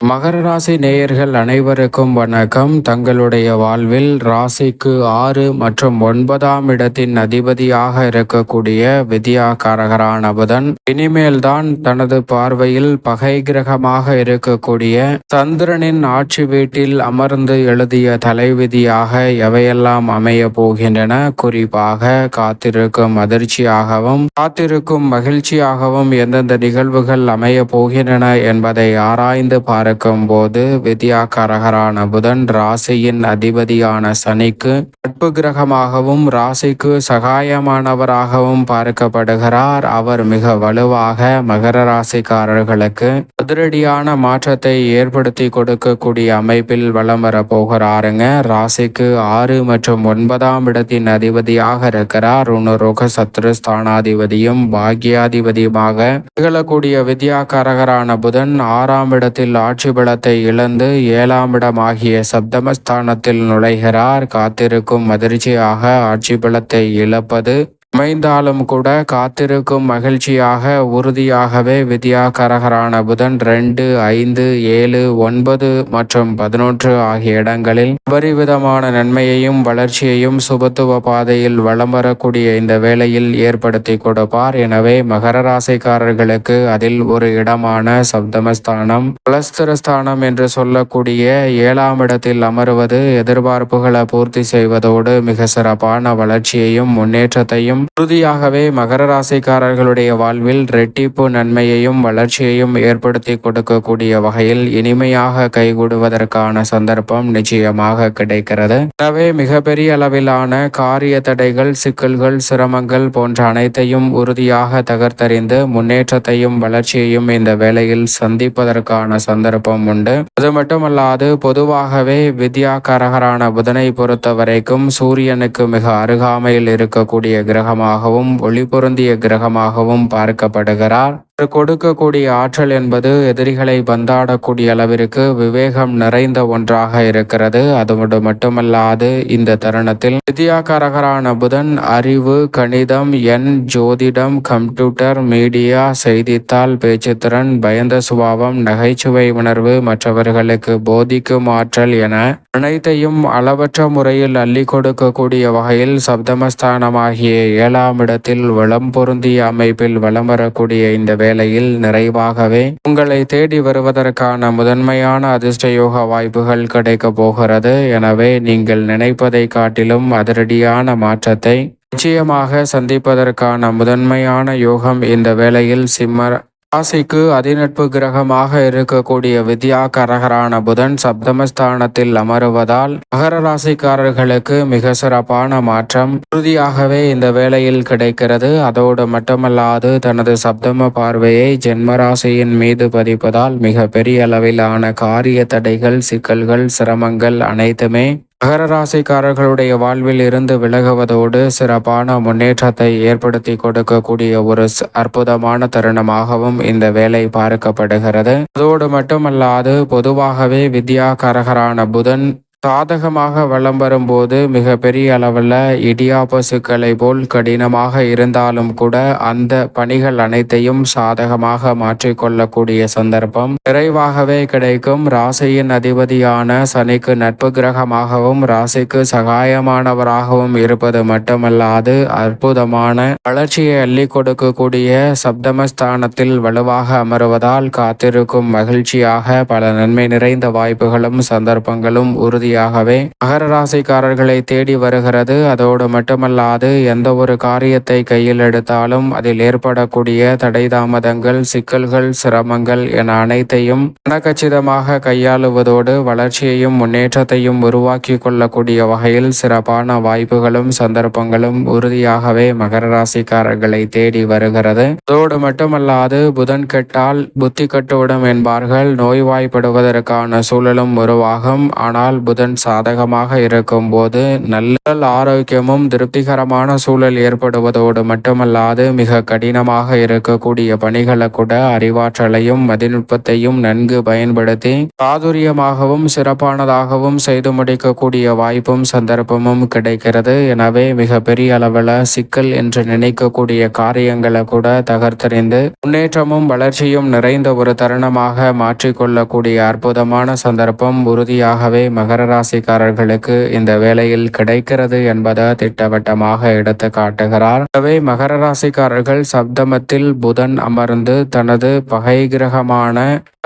மகர ராசி நேயர்கள் அனைவருக்கும் வணக்கம். தங்களுடைய வாழ்வில் ராசிக்கு ஆறு மற்றும் ஒன்பதாம் இடத்தின் அதிபதியாக இருக்கக்கூடிய வித்யாகாரகரான புதன் இனிமேல் தான் தனது பார்வையில் பகை கிரகமாக இருக்கக்கூடிய சந்திரனின் ஆட்சி வீட்டில் அமர்ந்து எழுதிய தலைவிதியாக எவையெல்லாம் அமைய போகின்றன குறிப்பாக காத்திருக்கும் அதிர்ச்சியாகவும் காத்திருக்கும் மகிழ்ச்சியாகவும் எந்தெந்த நிகழ்வுகள் அமைய போகின்றன என்பதை ஆராய்ந்து பார்க்க பார்க்கும் போது வித்யாகாரகரான புதன் ராசியின் அதிபதியான சனிக்கு நட்பு கிரகமாகவும் ராசிக்கு சகாயமானவராகவும் பார்க்கப்படுகிறார். அவர் மிக வலுவாக மகர ராசிக்காரர்களுக்கு அதிரடியான மாற்றத்தை ஏற்படுத்தி கொடுக்கக்கூடிய அமைப்பில் வளம் வர போகிறாருங்க. ராசிக்கு ஆறு மற்றும் ஒன்பதாம் இடத்தின் அதிபதியாக இருக்கிறார். உணரோக சத்ரு ஸ்தானாதிபதியும் பாக்யாதிபதியுமாக திகழக்கூடிய வித்யாகரகரான புதன் ஆறாம் இடத்தில் ஆட்சி ஆட்சி பலத்தை இழந்து ஏழாம் இடமாகிய சப்தமஸ்தானத்தில் நுழைகிறார். காத்திருக்கும் அதிர்ச்சியாக ஆட்சி பலத்தை இழப்பது அமைந்தாலும் கூட காத்திருக்கும் மகிழ்ச்சியாக உறுதியாகவே வித்யாகரகரான புதன் ரெண்டு ஐந்து ஏழு ஒன்பது மற்றும் பதினொன்று ஆகிய இடங்களில் பரிவிதமான நன்மையையும் வளர்ச்சியையும் சுபத்துவ பாதையில் வளம் வரக்கூடிய இந்த வேளையில் ஏற்படுத்தி கொடுப்பார். எனவே மகர ராசிக்காரர்களுக்கு அதில் ஒரு இடமான சப்தமஸ்தானம் பலஸ்தரஸ்தானம் என்று சொல்லக்கூடிய ஏழாம் இடத்தில் அமருவது எதிர்பார்ப்புகளை பூர்த்தி செய்வதோடு மிக சிறப்பான வளர்ச்சியையும் முன்னேற்றத்தையும் உறுதியாகவே மகர ராசிக்காரர்களுடைய வாழ்வில் ரெட்டிப்பு நன்மையையும் வளர்ச்சியையும் ஏற்படுத்தி கொடுக்கக்கூடிய வகையில் இனிமையாக கைகூடுவதற்கான சந்தர்ப்பம் நிச்சயமாக கிடைக்கிறது. எனவே மிகப்பெரிய அளவிலான காரிய தடைகள் சிக்கல்கள் சிரமங்கள் போன்ற அனைத்தையும் உறுதியாக தகர்த்தறிந்து முன்னேற்றத்தையும் வளர்ச்சியையும் இந்த வேளையில் சந்திப்பதற்கான சந்தர்ப்பம் உண்டு. அது மட்டுமல்லாது பொதுவாகவே வித்யாகாரகரான புதனை பொறுத்த வரைக்கும் சூரியனுக்கு மிக அருகாமையில் இருக்கக்கூடிய கிரக கிரகமாகவும் ஒளி பொருந்திய கிரகமாகவும் பார்க்கப்படுகிறார். கொடுக்கக்கூடிய ஆற்றல் என்பது எதிரிகளை பந்தாடக்கூடிய அளவிற்கு விவேகம் நிறைந்த ஒன்றாக இருக்கிறது. அதோடு மட்டுமல்லாது இந்த தருணத்தில் வித்யாகாரகரான புதன் அறிவு கணிதம் எண் ஜோதிடம் கம்ப்யூட்டர் மீடியா செய்தித்தாள் பேச்சுத்திறன் பயந்த சுபாவம் நகைச்சுவை உணர்வு மற்றவர்களுக்கு போதிக்கும் ஆற்றல் என அனைத்தையும் அளவற்ற முறையில் அள்ளி கொடுக்கக்கூடிய வகையில் சப்தமஸ்தானமாகிய ஏழாம் இடத்தில் வளம் பொருந்திய அமைப்பில் வளம் வரக்கூடிய இந்த வேளையில் நிறைவாகவே உங்களை தேடி வருவதற்கான முதன்மையான அதிர்ஷ்ட யோக வாய்ப்புகள் கிடைக்க போகிறது. எனவே நீங்கள் நினைப்பதை காட்டிலும் அதிரடியான மாற்றத்தை நிச்சயமாக சந்திப்பதற்கான முதன்மையான யோகம் இந்த வேளையில் சிம்மர் ராசிக்கு அதிநட்பு கிரகமாக இருக்கக்கூடிய வித்யா கரகரான புதன் சப்தமஸ்தானத்தில் அமருவதால் மகர ராசிக்காரர்களுக்கு மிக சிறப்பான மாற்றம். உறுதியாகவே இந்த வேளையில் கிடைக்கிறது. அதோடு மட்டுமல்லாது தனது சப்தம பார்வையை ஜென்மராசியின் மீது பதிப்பதால் மிக பெரிய அளவிலான காரிய தடைகள் சிக்கல்கள் சிரமங்கள் அனைத்துமே மகர ராசிக்காரர்களுடைய வாழ்வில் இருந்து விலகுவதோடு சிறப்பான முன்னேற்றத்தை ஏற்படுத்தி கொடுக்கக்கூடிய ஒரு அற்புதமான தருணமாகவும் இந்த வேலை பார்க்கப்படுகிறது. அதோடு மட்டுமல்லாது பொதுவாகவே வித்யா கரகரான புதன் சாதகமாக வளம் வரும்போது மிக பெரிய அளவில் இடியாபசுக்களை போல் கடினமாக இருந்தாலும் கூட அந்த பணிகள் அனைத்தையும் சாதகமாக மாற்றிக்கொள்ளக்கூடிய சந்தர்ப்பம். விரைவாகவே கிடைக்கும். ராசியின் அதிபதியான சனிக்கு நட்பு கிரகமாகவும் ராசிக்கு சகாயமானவராகவும் இருப்பது மட்டுமல்லாது அற்புதமான வளர்ச்சியை அள்ளி கொடுக்கக்கூடிய சப்தமஸ்தானத்தில் வலுவாக அமருவதால் காத்திருக்கும் மகிழ்ச்சியாக பல நன்மை நிறைந்த வாய்ப்புகளும் சந்தர்ப்பங்களும் உறுதி ரீதியாகவே மகர ராசிக்காரர்களை தேடி வருகிறது. அதோடு மட்டுமல்லாது எந்த ஒரு காரியத்தை கையில் எடுத்தாலும் அதில் ஏற்படக்கூடிய தடை தாமதங்கள் சிக்கல்கள் சிரமங்கள் என அனைத்தையும் கனகச்சிதமாக கையாளுவதோடு வளர்ச்சியையும் முன்னேற்றத்தையும் உருவாக்கி கொள்ளக்கூடிய வகையில் சிறப்பான வாய்ப்புகளும் சந்தர்ப்பங்களும் உறுதியாகவே மகர ராசிக்காரர்களை தேடி வருகிறது. அதோடு மட்டுமல்லாது புதன் கெட்டால் புத்தி கட்டுவிடும் என்பார்கள். நோய்வாய்ப்படுவதற்கான சூழலும் உருவாகும். ஆனால் புதன் புதன் சாதகமாக இருக்கும் போது நல்ல ஆரோக்கியமும் திருப்திகரமான சூழல் ஏற்படுவதோடு மட்டுமல்லாது மிக கடினமாக இருக்கக்கூடிய பணிகளை கூட அறிவாற்றலையும் மதிநுட்பத்தையும் நன்கு பயன்படுத்தி சாதுரியமாகவும் சிறப்பானதாகவும் செய்து முடிக்கக்கூடிய வாய்ப்பும் சந்தர்ப்பமும் கிடைக்கிறது. எனவே மிக பெரிய அளவில் சிக்கல் என்று நினைக்கக்கூடிய காரியங்களை கூட தகர்த்தறிந்து முன்னேற்றமும் வளர்ச்சியும் நிறைந்த ஒரு தருணமாக மாற்றிக்கொள்ளக்கூடிய அற்புதமான சந்தர்ப்பம் உறுதியாகவே மகர ராசிக்காரர்களுக்கு இந்த வேலையில் கிடைக்கிறது என்பதை திட்டவட்டமாக எடுத்து காட்டுகிறார். எனவே மகர ராசிக்காரர்கள் சப்தமத்தில் புதன் அமர்ந்து தனது பகை கிரகமான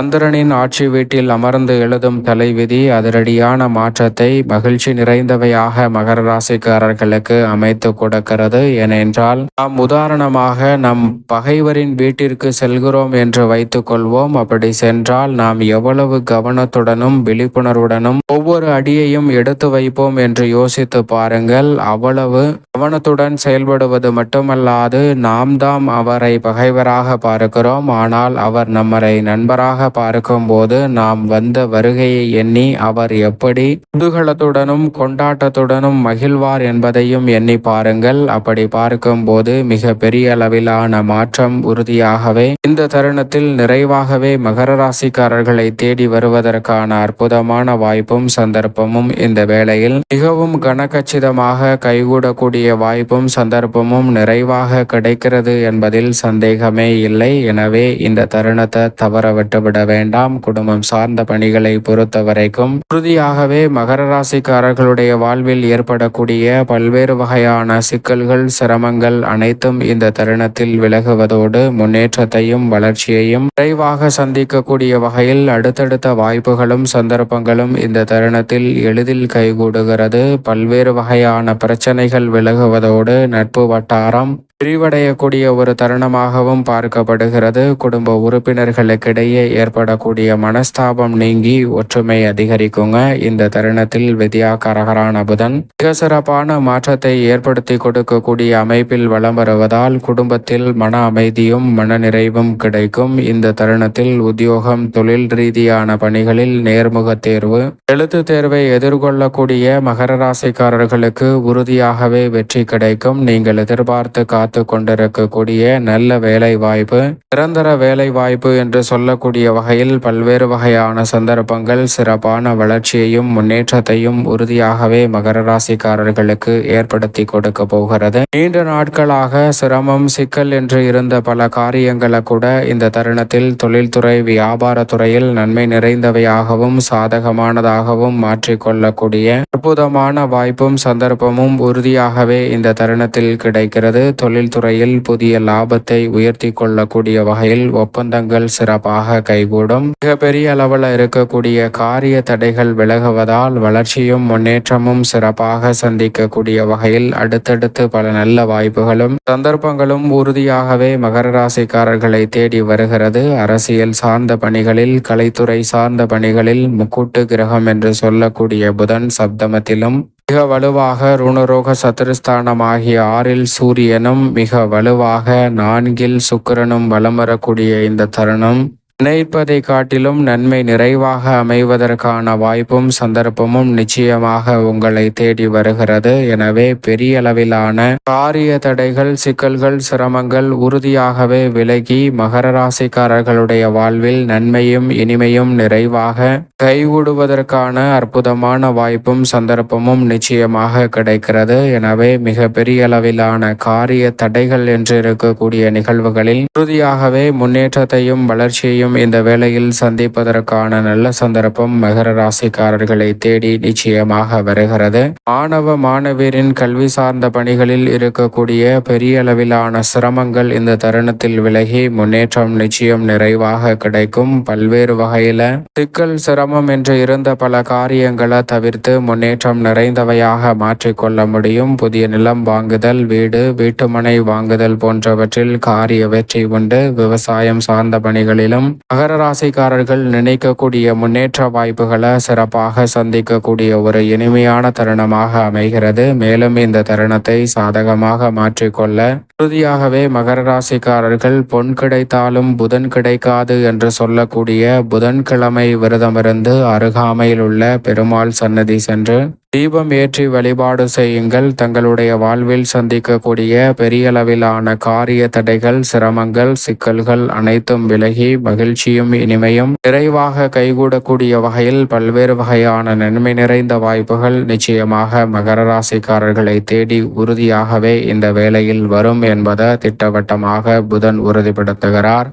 சந்திரனின் ஆட்சி வீட்டில் அமர்ந்து எழுதும் தலைவிதி அதிரடியான மாற்றத்தை மகிழ்ச்சி நிறைந்தவையாக மகர ராசிக்காரர்களுக்கு அமைத்து கொடுக்கிறது. ஏனென்றால் நாம் உதாரணமாக நம் பகைவரின் வீட்டிற்கு செல்கிறோம் என்று வைத்துக் கொள்வோம். அப்படி சென்றால் நாம் எவ்வளவு கவனத்துடனும் விழிப்புணர்வுடனும் ஒவ்வொரு அடியையும் எடுத்து வைப்போம் என்று யோசித்து பாருங்கள். அவ்வளவு கவனத்துடன் செயல்படுவது மட்டுமல்லாது நாம் தாம் அவரை பகைவராக பார்க்கிறோம். ஆனால் அவர் நம்மரை நண்பராக பார்க்கும்போது நாம் வந்த வருகையை எண்ணி அவர் எப்படி குதூகலத்துடனும் கொண்டாட்டத்துடனும் மகிழ்வார் என்பதையும் எண்ணி பாருங்கள். அப்படி பார்க்கும்போது மிக பெரிய அளவிலான மாற்றம் உறுதியாகவே இந்த தருணத்தில் நிறைவாகவே மகர ராசிக்காரர்களை தேடி வருவதற்கான அற்புதமான வாய்ப்பும் சந்தர்ப்பமும் இந்த வேளையில் மிகவும் கனகச்சிதமாக கைகூடக்கூடிய வாய்ப்பும் சந்தர்ப்பமும் நிறைவாக கிடைக்கிறது என்பதில் சந்தேகமே இல்லை. எனவே இந்த தருணத்தை தவற விட்டுவிட வேண்டாம். குடும்பம் சார்ந்த பணிகளை பொறுத்த வரைக்கும் உறுதியாகவே மகர ராசிக்காரர்களுடைய வாழ்வில் ஏற்படக்கூடிய பல்வேறு வகையான சிக்கல்கள் சிரமங்கள் அனைத்தும் இந்த தருணத்தில் விலகுவதோடு முன்னேற்றத்தையும் வளர்ச்சியையும் விரைவாக சந்திக்கக்கூடிய வகையில் அடுத்தடுத்த வாய்ப்புகளும் சந்தர்ப்பங்களும் இந்த தருணத்தில் எளிதில் கைகூடுகிறது. பல்வேறு வகையான பிரச்சனைகள் விலகுவதோடு நட்பு வட்டாரம் விரிவடையக்கூடிய ஒரு தருணமாகவும் பார்க்கப்படுகிறது. குடும்ப உறுப்பினர்களுக்கிடையே ஏற்படக்கூடிய மனஸ்தாபம் நீங்கி ஒற்றுமை அதிகரிக்குங்க. இந்த தருணத்தில் வித்யாகரகரான புதன் மிக சிறப்பான மாற்றத்தை ஏற்படுத்தி கொடுக்கக்கூடிய அமைப்பில் வலம் வருவதால் குடும்பத்தில் மன அமைதியும் மன நிறைவும் கிடைக்கும். இந்த தருணத்தில் உத்தியோகம் தொழில் ரீதியான பணிகளில் நேர்முக தேர்வு எழுத்து தேர்வை எதிர்கொள்ளக்கூடிய மகர ராசிக்காரர்களுக்கு உறுதியாகவே வெற்றி கிடைக்கும். நீங்கள் எதிர்பார்த்து காத்து கொண்டிருக்கக்கூடிய நல்ல வேலை வாய்ப்பு நிரந்தர வேலை வாய்ப்பு என்று சொல்லக்கூடிய வகையில் பல்வேறு வகையான சந்தர்ப்பங்கள் சிறப்பான வளர்ச்சியையும் முன்னேற்றத்தையும் உறுதியாகவே மகர ராசிக்காரர்களுக்கு ஏற்படுத்தி கொடுக்க போகிறது. நீண்ட நாட்களாக சிரமம் சிக்கல் என்று இருந்த பல காரியங்களை கூட இந்த தருணத்தில் தொழில்துறை வியாபாரத்துறையில் நன்மை நிறைந்தவையாகவும் சாதகமானதாகவும் மாற்றிக்கொள்ளக்கூடிய அற்புதமான வாய்ப்பும் சந்தர்ப்பமும் உறுதியாகவே இந்த தருணத்தில் கிடைக்கிறது. தொழில் தொழில்துறையில் புதிய லாபத்தை உயர்த்தி கொள்ளக்கூடிய வகையில் ஒப்பந்தங்கள் சிறப்பாக கைகூடும். மிகப்பெரிய அளவில் இருக்கக்கூடிய காரிய தடைகள் விலகுவதால் வளர்ச்சியும் முன்னேற்றமும் சிறப்பாக சந்திக்கக்கூடிய வகையில் அடுத்தடுத்து பல நல்ல வாய்ப்புகளும் சந்தர்ப்பங்களும் உறுதியாகவே மகர ராசிக்காரர்களை தேடி வருகிறது. அரசியல் சார்ந்த பணிகளில் கலைத்துறை சார்ந்த பணிகளில் முக்கூட்டு கிரகம் என்று சொல்லக்கூடிய புதன் சப்தமத்திலும் மிக வலுவாக ருணரோக சத்துருஸ்தானம் ஆகிய ஆறில் சூரியனும் மிக வலுவாக நான்கில் சுக்கிரனும் வலம் வரக்கூடிய இந்த தருணம். நினைப்பதை காட்டிலும் நன்மை நிறைவாக அமைவதற்கான வாய்ப்பும் சந்தர்ப்பமும் நிச்சயமாக உங்களை தேடி வருகிறது. எனவே பெரிய அளவிலான காரிய தடைகள் சிக்கல்கள் சிரமங்கள் உறுதியாகவே விலகி மகர ராசிக்காரர்களுடைய வாழ்வில் நன்மையும் இனிமையும் நிறைவாக கைவிடுவதற்கான அற்புதமான வாய்ப்பும் சந்தர்ப்பமும் நிச்சயமாக கிடைக்கிறது. எனவே மிக பெரிய அளவிலான காரிய தடைகள் என்று இருக்கக்கூடிய நிகழ்வுகளில் உறுதியாகவே முன்னேற்றத்தையும் வளர்ச்சியையும் இந்த வேளையில் சந்திப்பதற்கான நல்ல சந்தர்ப்பம் மகர ராசிக்காரர்களை தேடி நிச்சயமாக வருகிறது. மாணவ மாணவியரின் கல்வி சார்ந்த பணிகளில் இருக்கக்கூடிய பெரிய அளவிலான சிரமங்கள் இந்த தருணத்தில் விலகி முன்னேற்றம் நிச்சயம் நிறைவாக கிடைக்கும். பல்வேறு வகையில சிக்கல் சிரமம் என்று இருந்த பல காரியங்களை தவிர்த்து முன்னேற்றம் நிறைந்தவையாக மாற்றிக்கொள்ள முடியும். புதிய நிலம் வாங்குதல் வீடு வீட்டுமனை வாங்குதல் போன்றவற்றில் காரிய வெற்றி உண்டு. விவசாயம் சார்ந்த பணிகளிலும் அகரராசிக்காரர்கள் நினைக்கக்கூடிய முன்னேற்ற வாய்ப்புகளை சிறப்பாக சந்திக்கக்கூடிய ஒரு இனிமையான தருணமாக அமைகிறது. மேலும் இந்த தருணத்தை சாதகமாக மாற்றிக்கொள்ள உறுதியாகவே மகர ராசிக்காரர்கள் பொன் கிடைத்தாலும் புதன் கிடைக்காது என்று சொல்லக்கூடிய புதன்கிழமை விரதமிருந்து அருகாமையில் உள்ள பெருமாள் சன்னதி சென்று தீபம் ஏற்றி வழிபாடு செய்யுங்கள். தங்களுடைய வாழ்வில் சந்திக்கக்கூடிய பெரியளவிலான காரிய தடைகள் சிரமங்கள் சிக்கல்கள் அனைத்தும் விலகி மகிழ்ச்சியும் இனிமையும் நிறைவாக கைகூடக்கூடிய வகையில் பல்வேறு வகையான நன்மை நிறைந்த வாய்ப்புகள் நிச்சயமாக மகர ராசிக்காரர்களை தேடி உறுதியாகவே இந்த வேளையில் வரும் என்பதை திட்டவட்டமாக புதன் உறுதிப்படுத்துகிறார்.